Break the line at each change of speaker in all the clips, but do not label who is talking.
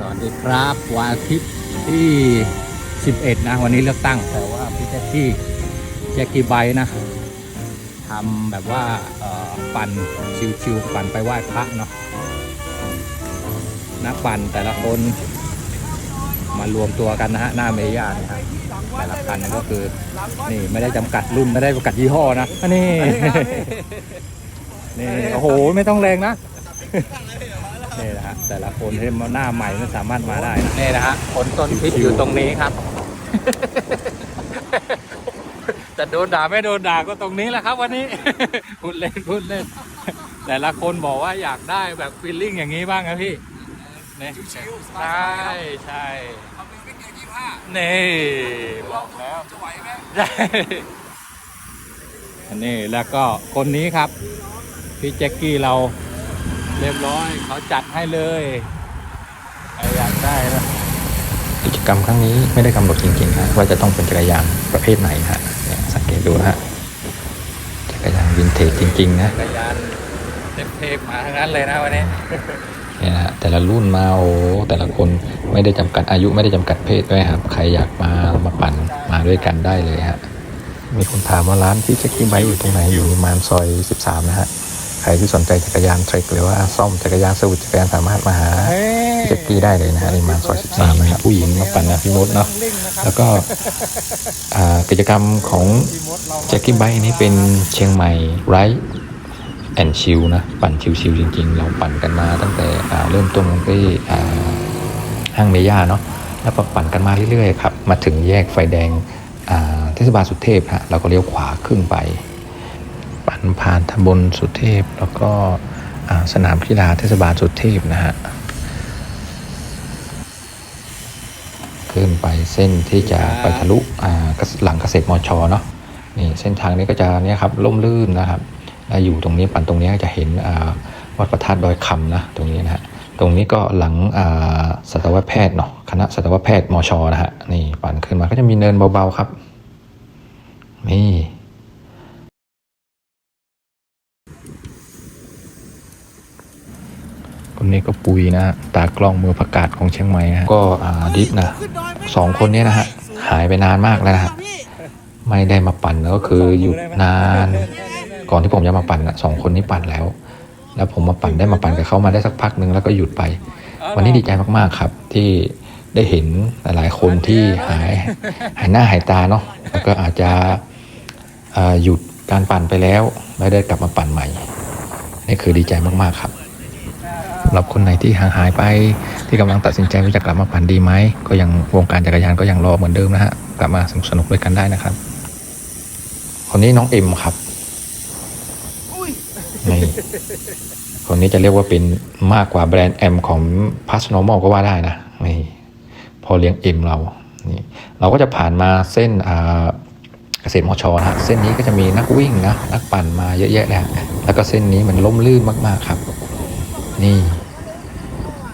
สวัสดีครับวันอาทิตย์ที่ 11 นะ วันนี้เลือกตั้งแต่ว่าพี่แจ็คกี้แจ็คกี้ไบนะทำแบบว่าปั่นชิวๆปั่นไปไหว้พระเนาะนักปั่นแต่ละคนมารวมตัวกันนะฮะหน้าเมย่านะฮะแต่ละคันก็คือนี่ไม่ได้จำกัดรุ่นไม่ได้จำกัดยี่ห้อนะนี่นี่โอ้โหไม่ต้องแรงนะ นี่นะฮะแต่ละคนที่มาหน้าใหม่ไม่สามารถมาได้นะนี่นะฮะผลต้นพิษอยู่ตรงนี้ครับ จะโดนด่าไม่โดนด่าก็ตรงนี้แหละครับ วันนี้ พูดเล่นพูดเล่น แต่ละคนบอกว่าอยากได้แบบฟีลลิ่งอย่างนี้บ้างครับพี่นี่ใช่ใช่นี่บอกแล้วใช่อันนี้แล้วก็คนนี้ครับ พี่แจ็คกี้เรา เรียบร้อยเขาจัดให้เลยใครอยากได้นะ
กิจกรรมครั้งนี้ไม่ได้กำหนดจริงๆฮะว่าจะต้องเป็นจักรยานประเภทไหนฮะเนี่ยสังเกตดูฮะจักรยานวินเทจจริงๆนะ
จักรยานเทพๆมาทั้งนั้นเลยนะวันนี้
เนี่ยนะฮะแต่ละรุ่นมาโอ้แต่ละคนไม่ได้จำกัดอายุไม่ได้จำกัดเพศด้วยครับ ใครอยากมามาปั่นมาด้วยกันได้เลยฮะมีคนถามว่าร้านที่เช็คกิ้งไบค์อยู่ตรงไหนอยู่ประมาณซอย 13 นะฮะใค รที่สนใจจักรยานเทรคหรือว่าซ่อมจักรยานสวิตจักรยานสามารถมาหาพี่แจ็คกี้ได้เลยนะฮะในประมาณซอย13นะครับผู้หญิงมาปั่นนะพี่มดเนาะแล้วก็อ่ากิจกรรมของแจ็คกี้ไบค์นี้เป็นเชียงใหม่ไรแอนชิลนะปั่นชิลๆจริง ๆ เราปั่นกันมาตั้งแต่อ่าเริ่มต้นกันที่อ่าห้างเมย่าเนาะแล้วก็ปั่นกันมาเรื่อยๆครับมาถึงแยกไฟแดงอ่าเทศบาลสุเทพฮะเราก็เลี้ยวขวาขึ้นไป ปั่นผ่านตำบลสุเทพ แล้วก็สนามกีฬาเทศบาลสุเทพนะฮะขึ้นไปเส้นที่จะไปทะลุหลังเกษตรมชเนาะนี่เส้นทางนี้ก็จะเนี่ยครับล่มลื่นนะครับแล้วอยู่ตรงนี้ปั่นตรงนี้จะเห็นวัดพระธาตุดอยคำนะตรงนี้นะฮะตรงนี้ก็หลังสัตวแพทย์เนาะคณะสัตวแพทย์มชนะฮะนี่ปั่นขึ้นมาก็จะมีเนินเบาๆครับ นี่ ค นนี้ก็ปุยนะฮะตากล้องมือประกาศของเชียงใหม่นะฮะก็อ่าดิฟนะสองคนนี้นะฮะหายไปนานมากแล้วนะฮะไม่ได้มาปั่นก็คือหยุดนาน ก่อนที่ผมจะมาปั่นนะสองคนนี้ปั่นแล้ว แล้วผมมาปั่นได้มาปั่นกับเขามาได้สักพักหนึ่งแล้วก็หยุดไป วันนี้ดีใจมากๆครับ ที่ได้เห็นหลายๆคนที่หายหายหน้าหายตาเนาะแล้วก็อาจจะหยุดการปั่นไปแล้ว ไม่ได้กลับมาปั่นใหม่นี่คือดีใจมากๆครับ สำหรับคนไหนที่ห่างหายไป ที่กำลังตัดสินใจว่าจะกลับมาปั่นดีไหมก็ยังวงการจักรยานก็ยังรอเหมือนเดิมนะฮะกลับมาสนุกสนุกด้วยกันได้นะครับ คนนี้น้องเอ็มครับนี่คนนี้จะเรียกว่าเป็นมากกว่าแบรนด์แอมของพัสโนมอลก็ว่าได้นะนี่พอเลี้ยงเอ็มเรานี่เราก็จะผ่านมาเส้นอ่าเกษตรมชนะฮะเส้นนี้ก็จะมีนักวิ่งนะนักปั่นมาเยอะแยะเลยฮะแล้วก็เส้นนี้มันล่มลื่นมากๆครับ นี่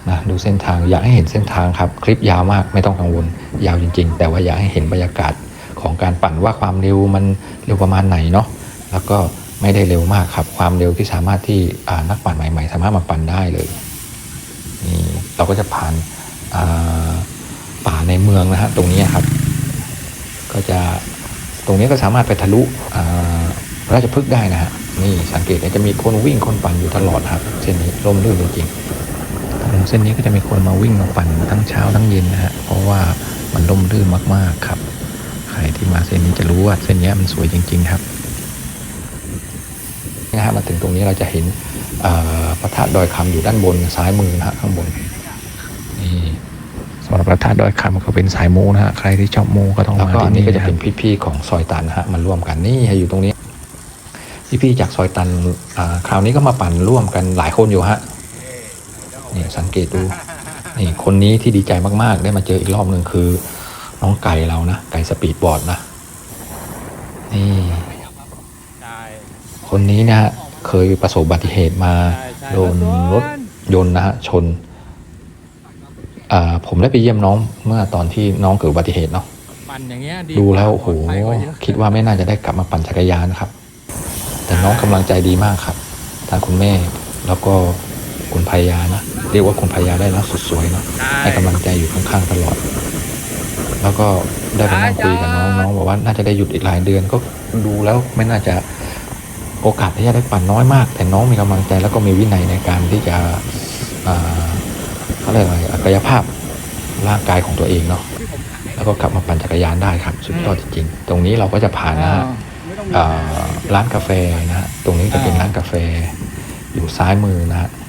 นะดูเส้นทางอยากให้เห็นเส้นทางครับ คลิปยาวมากไม่ต้องกังวล ยาวจริง ๆ แต่ว่าอยากให้เห็นบรรยากาศของการปั่นว่าความเร็วมันเร็วประมาณไหนเนาะแล้วก็ไม่ได้เร็วมากครับ ความเร็วที่สามารถที่นักปั่นใหม่ ๆ สามารถมาปั่นได้เลยนี่เราก็จะผ่านป่าในเมืองนะฮะตรงนี้ครับ ก็จะตรงนี้ก็สามารถไปทะลุราชพฤกษ์ได้นะฮะนี่สังเกตเนี่ยจะมีคนวิ่งคนปั่นอยู่ตลอดครับเส้นนี้ร่มรื่นจริงๆ เส้นนี้ก็จะมีคนมาวิ่งมาปั่นทั้งเช้าทั้งเย็นนะฮะเพราะว่ามันร่มรื่นมากๆครับ ใครที่มาเส้นนี้จะรู้ว่าเส้นนี้มันสวยจริง ๆครับนะฮะมาถึงตรงนี้เราจะเห็นเอ่อพระธาตุดอยคำอยู่ด้านบนซ้ายมือนะฮะข้างบนนี่สำหรับพระธาตุดอยคำก็เป็นสายมูนะฮะใครที่ชอบมูก็ต้องมาที่นี่ก็จะเป็นพี่ๆของซอยตันนะฮะมาร่วมกันนี่อยู่ตรงนี้พี่ๆจากซอยตันอ่าคราวนี้ก็มาปั่นร่วมกันหลายคนอยู่ฮะ นี่สังเกตดูนี่คนนี้ที่ดีใจมากๆ ได้มาเจออีกรอบหนึ่งคือ น้องไก่เรานะไก่สปีดบอร์ดนะนี่
ได้
คนนี้นะฮะเคยประสบอุบัติเหตุมาโดนรถยนต์นะฮะชนอ่าผมได้ไปเยี่ยมน้องเมื่อตอนที่น้องเกิดอุบัติเหตุเนาะ
ปั่นอย่างเงี้ยดี
ดูแล้วโอ้โห
ปลดภัยกว่าเยอะ
คิดว่าไม่น่าจะได้กลับมาปั่นจักรยานครับ แต่น้องกำลังใจดีมากครับทางคุณแม่แล้วก็คุณภรรยานะ เรียกว่าคุณภรรยาได้แล้วสุดสวยเนาะ
ใช่
ให้กำลังใจอยู่ข้างๆตลอด แล้วก็ได้ไปนั่งคุยกับน้องน้องบอกว่าน่าจะได้หยุดอีกหลายเดือนก็ดูแล้วไม่น่าจะโอกาสที่จะได้ปั่นน้อยมาก แต่น้องมีกำลังใจแล้วก็มีวินัยในการที่จะอ่าเขาเรียกอะไรอะกายภาพร่างกายของตัวเองเนาะแล้วก็กลับมาปั่นจักรยานได้ครับสุดยอดจริงๆ ตรงนี้เราก็จะผ่านนะฮะอ่าร้านกาแฟนะฮะตรงนี้จะเป็น
อ่า
ร้านกาแฟอยู่ซ้ายมือนะฮะอืม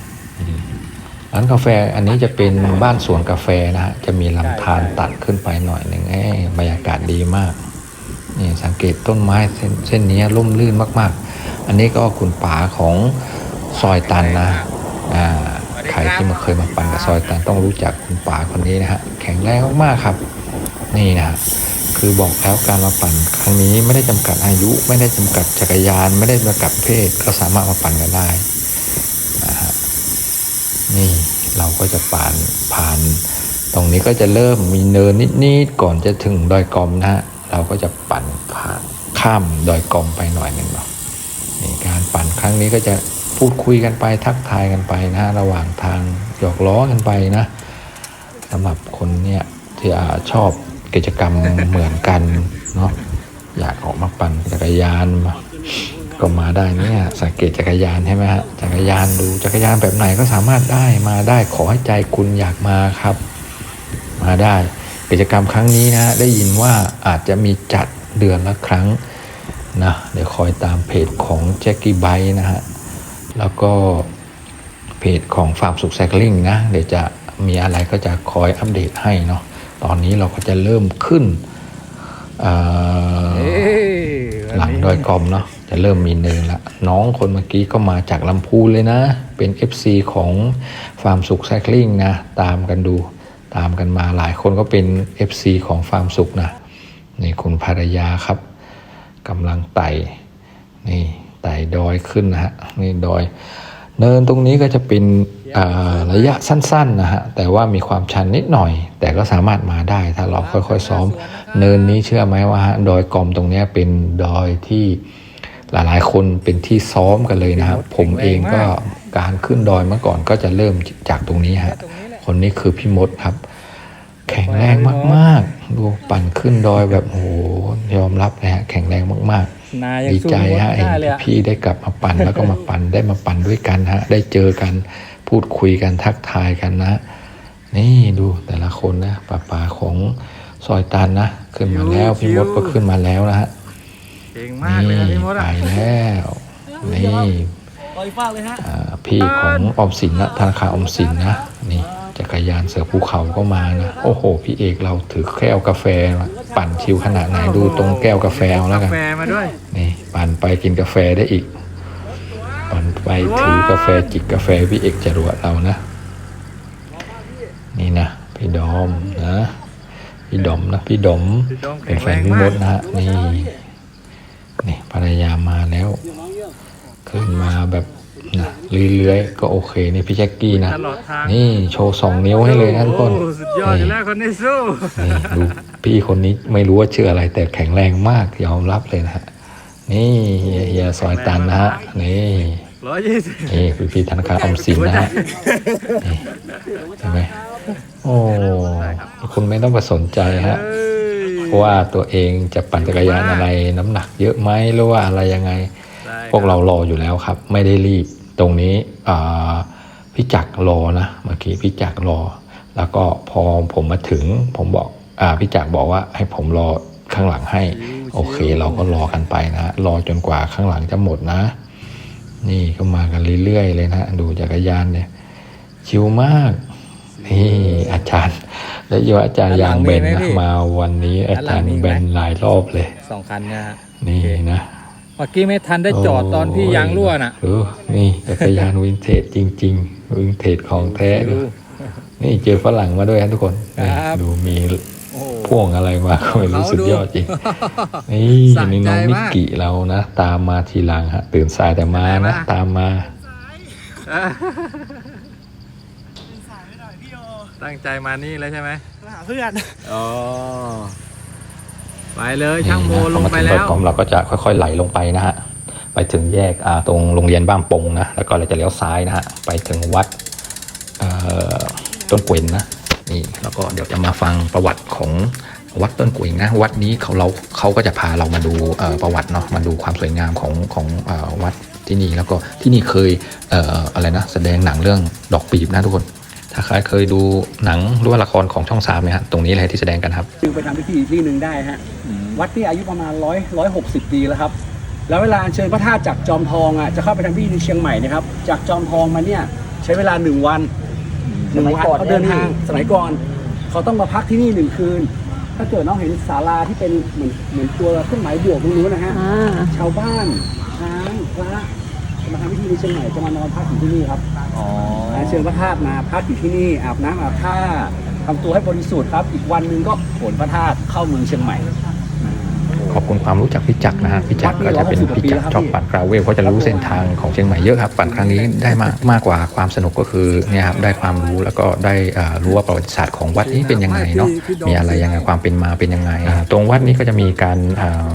ร้านกาแฟอันนี้จะเป็นบ้านสวนกาแฟนะฮะจะมีลำธารตัดขึ้นไปหน่อยหนึ่งเอ้บรรยากาศดีมากนี่สังเกตต้นไม้เส้นเส้นนี้ร่มรื่นมาก ๆ อันนี้ก็คุณป๋าของซอยตันนะอ่าใครที่มาเคยมาปั่นกับซอยตันต้องรู้จักคุณป๋าคนนี้นะฮะแข็งแรงมากๆครับ นี่นะคือบอกแล้วการมาปั่นครั้งนี้ไม่ได้จำกัดอายุ ไม่ได้จำกัดจักรยาน ไม่ได้จำกัดเพศก็สามารถมาปั่นกันได้นะฮะนี่ เราก็จะปั่นผ่าน ตรงนี้ก็จะเริ่มมีเนินนิดๆก่อนจะถึงดอยกอมนะฮะเราก็จะปั่นผ่านข้ามดอยกอมไปหน่อยหนึ่งเนาะนี่การปั่นครั้งนี้ก็จะพูดคุยกันไปทักทายกันไปนะฮะระหว่างทางหยอกล้อกันไปนะสำหรับคนเนี่ยที่อชอบกิจกรรมเหมือนกันเนาะอยากออกมาปั่นจักรยานมา ก็มาได้เนี่ยสังเกตจักรยานใช่ไหมฮะจักรยานดูจักรยานแบบไหนก็สามารถได้มาได้ขอให้ใจคุณอยากมาครับ มาได้ กิจกรรมครั้งนี้นะได้ยินว่าอาจจะมีจัดเดือนละครั้งนะเดี๋ยวคอยตามเพจของแจ็ c กี้ไบนะฮะแล้วก็เพจของฟาร์มสุขไซคลิงนะเดี๋ยวจะมีอะไรก็จะคอยอัปเดตให้เนาะตอนนี้เราก็จะเริ่มขึ้นเอ่อ
เอ้ยวัน
หลัง
นี้
ดอยกอมเนาะ จะเริ่มมีเนินละน้องคนเมื่อกี้ก็มาจากลำพูนเลยนะ เป็น FC ของฟาร์มสุขไซคลิงนะ ตามกันดูตามกันมาหลายคนก็เป็น FC ของฟาร์มสุขนะนี่คุณภรรยาครับกำลังไต่นี่ไต่ดอยขึ้นนะฮะนี่ดอย เนินตรงนี้ก็จะเป็นระยะสั้นๆนะฮะแต่ว่ามีความชันนิดหน่อย แต่ก็สามารถมาได้ถ้าเราค่อยๆซ้อม เนินนี้เชื่อไหมว่าดอยกอมตรงนี้เป็นดอยที่ หลายๆ คนเป็นที่ซ้อมกันเลยนะครับ ผมเองก็การขึ้นดอยเมื่อก่อนก็จะเริ่มจากตรงนี้ฮะคนนี้คือพี่มดครับ แข็งแรงมากๆดูปั่นขึ้นดอยแบบโอ้โหยอมรับเลยฮะแข็งแรงมากๆ
นายัง
ดี
สู้
ใจ
มด
ฮะเห็น
ได้เลยอะ
พี่ได้กลับมาปั่นแล้วก็มาปั่นได้มาปั่นด้วยกันฮะได้เจอกันพูดคุยกันทักทายกันนะ นี่ดูแต่ละคนนะป่าป่าของซอยตันนะ ขึ้นมาแล้วพี่มดก็ขึ้นมาแล้วนะฮะ
เก่งมากเลยครับพี่มด
ไป
อะ
แล้วนี่
ปล่อยฟากเลยฮะ
อ่าพี่ของออมสินนะธนาคารออมสินนะนี่จักรยานเสือภูเขาก็มานะโอ้โห พี่เอกเราถือแก้วกาแฟมาปั่นชิวขนาดไหนดูตรงแก้วกาแฟเอาแล้วกัน
กาแฟมาด้วย
นี่ปั่นไปกินกาแฟได้อีกปั่นไปถือกาแฟจิกกาแฟพี่เอกจรวดเรานะ นี่นะพี่ดอมนะ พี่ดอมนะพี่ดอม
พี่ดอม
เป็นแฟน
แข็ง
พี่
แรง
ม
มาก
ดนะฮะนี่นี่ ภรรยามาแล้ว ขึ้นมาแบบนะเลื้อยๆก็โอเคนี่พี่แจ็คกี้นะ
ตลอดทาง
นี่โชว์สองนิ้วให้เลยนะทุกคน
โอ้สุดยอดอยู่แล้วคนนี้สู้
นี่ดูพี่คนนี้ไม่รู้ว่าชื่ออะไรแต่แข็งแรงมากยอมรับเลยนะฮะนี่เฮียเฮียซอยตันนะฮะนี่
ร้อยยี่สิบ
นี่คือพี่ธนาคารออมสินนะฮะนี่ใช่ไหมโอ้คุณไม่ต้องไปสนใจฮะ
เอ้ย
เพราะ ว่าตัวเองจะปั่นจักรยานอะไรน้ำหนักเยอะไหมหรือว่าอะไรยังไง
ได้
พวกเรารออยู่แล้วครับ ไม่ได้รีบตรงนี้อ่าพี่จักรรอนะเมื่อกี้พี่จักรรอ แล้วก็พอผมมาถึงผมบอกอ่าพี่จักรบอกว่าให้ผมรอข้างหลังให้ โอเคเราก็รอกันไปนะ รอจนกว่าข้างหลังจะหมดนะ นี่ก็มากันเรื่อยๆเลยนะ ดูจักรยานเนี่ย ชิวมากนี่อาจารย์ และโยอาจารย์ยางเบนนะมาวันนี้อาจารย์เบนหลายรอบเลย
สองคันเนี่ยฮะ
นี่นะ
เมื่อกี้ไม่ทันได้จอดตอนพี่ยางรั่วน่ะ
โอ้นี่จักรยานวินเทจจริง ๆ วินเทจของแท้ดูนี่เจอฝรั่งมาด้วยนะทุกคนนี่
ครับ
ดูมี
โอ้โห
พ่วงอะไรมาก็ไม่รู้
เขา
สุด
ดู
ยอดจริง นี่
สะใจ
นี่น้องมิ
มาก
กิเรานะ ตามมาทีหลังฮะ ตื่นสายแต่มา
อะไร
นะ
วะ
ตามมา
ตั้งใจมานี่แล้วใช่ไหม
มาหาเพื่อน
อ๋อไปเลยช่างโม
นี่นะ
ลงไป
พอมาถึ
แล้ว
ดอยกอมเราก็จะค่อยๆไหลลงไปนะฮะไปถึงแยกอ่าตรงโรงเรียนบ้านปงนะแล้วก็เราจะเลี้ยวซ้ายนะฮะไปถึงวัดเอ่อต้นกวนนะนี่แล้วก็เดี๋ยวจะมาฟังประวัติของวัดต้นกวนนะวัดนี้เขาเราเขาก็จะพาเรามาดูเอ่อประวัติเนาะมาดูความสวยงามของของเอ่อวัดที่นี่แล้วก็ที่นี่เคยเอ่ออะไรนะแสดงหนังเรื่องดอกปีบนะทุกคน ถ้าใครเคยดูหนังหรือว่าละครของช่องสามเนี่ยฮะตรงนี้เลยที่แสดงกันครับ
จึงไปทำพิธีอีกที่หนึ่งได้ฮะวัดที่อายุประมาณร้อยร้อยหกสิบปีแล้วครับ แล้วเวลาอัญเชิญพระธาตุจากจอมทองอะจะเข้าไปทำพิธีในเชียงใหม่นะครับ จากจอมทองมาเนี่ยใช้เวลาหนึ่งวันหนึ่งวันเขาเดินทางสมัยก่อนเขาต้องมาพักที่นี่หนึ่งคืน ถ้าเกิดน้องเห็นศาลาที่เป็นเหมือนเหมือนตัวเครื่องหมายบวกตรงนู้นนะฮะ
อ่า
ชาวบ้านช้างพระจะ มาทำพิธีในเชียงใหม่จะมานอนพักอยู่ที่นี่ครับ
อ๋อ
เชิญพระธาตุมาพักอยู่ที่นี่อาบน้ำอาบท่าทำตัวให้บริสุทธิ์ครับ อีกวันหนึ่งก็ขนพระธาตุเข้าเมืองเชียงใหม่
ขอบคุณความรู้จักพี่จักรนะฮะพี่จักรก็จะเป็นพี่จักรชอบปั่นกราเวลเขาจะรู้เส้นทางของเชียงใหม่เยอะครับปั่นครั้งนี้ได้มากมากกว่าความสนุกก็คือเนี่ยครับได้ความรู้แล้วก็ได้อ่ารู้ว่าประวัติศาสตร์ของวัดนี้เป็นยังไงเนาะมีอะไรยังไงความเป็นมาเป็นยังไงอ่าตรงวัดนี้ก็จะมีการอ่า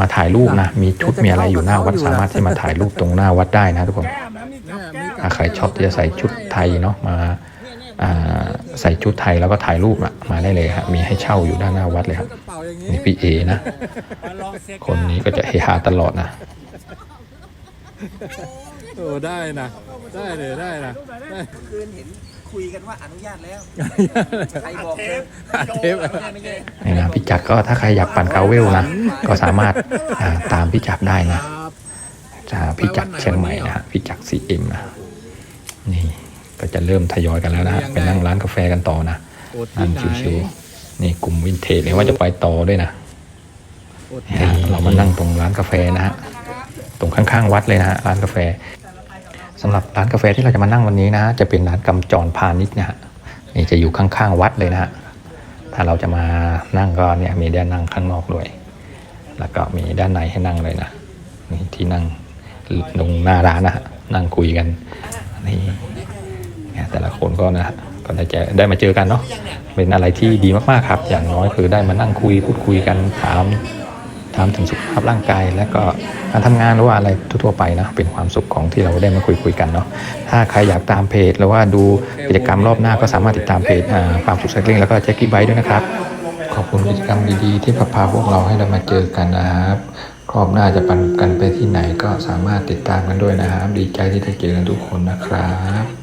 มาถ่ายรูปนะ มีชุดมีอะไรอยู่หน้าวัดสามารถที่มาถ่ายรูปตรงหน้าวัดได้นะทุกคนถ้าใครชอบที่จะใส่ชุดไทยเนาะมาอ่าใส่ชุดไทยแล้วก็ถ่ายรูปอะมาได้เลยครับมีให้เช่าอยู่ด้านหน้าวัดเลยครับนี่พี่เอนะ คนนี้ก็จะเฮฮาตลอดนะ
โอ้ได้นะ ได้เลยได้นะได้
คืนเห็นคุยกันว่าอนุญาตแล้ว ใครบอกเทป
เทป
นี่นะพี่จักรก็ถ้าใครอยากปั่นกราเวลนะก็สามารถอ่าตามพี่จักรได้นะจะพี่จักรเชียงใหม่นะฮะพี่จักรซีเอ็มนะนี่ก็จะเริ่มทยอยกันแล้วนะฮะไปนั่งร้านกาแฟกันต่อนะนั่งชิวๆนี่กลุ่มวินเทจเนี่ยว่าจะไปต่อด้วยนะนี่เรามานั่งตรงร้านกาแฟนะฮะตรงข้างๆวัดเลยนะฮะร้านกาแฟ สำหรับร้านกาแฟที่เราจะมานั่งวันนี้นะ จะเป็นร้านกำจรพาณิชย์นะฮะนี่จะอยู่ข้างๆวัดเลยนะฮะถ้าเราจะมานั่งก็เนี่ยมีด้านนั่งข้างนอกด้วย แล้วก็มีด้านในให้นั่งเลยนะนี่ที่นั่งตรงหน้าร้านนะฮะนั่งคุยกันนี่เนี่ยแต่ละคนก็นะฮะก็ได้จะได้มาเจอกันเนาะเป็นอะไรที่ดีมากๆครับ อย่างน้อยคือได้มานั่งคุยพูดคุยกันถาม ถามถึงสุขภาพร่างกาย และก็การทำงานหรือว่าอะไรทั่วๆไปนะเป็นความสุขของที่เราได้มาคุยคุยกันเนาะถ้าใครอยากตามเพจหรือว่าดูกิจกรรมรอบหน้าก็สามารถติดตามเพจอ่าความสุขไซคลิงแล้วก็แจ็คกี้ไบด้วยนะครับ ขอบคุณกิจกรรมดีๆ ที่พาพวกเราให้เรามาเจอกันนะครับรอบหน้าจะปันกันไปที่ไหนก็สามารถติดตามกันด้วยนะครับ ดีใจที่ได้เจอกันทุกคนนะครับ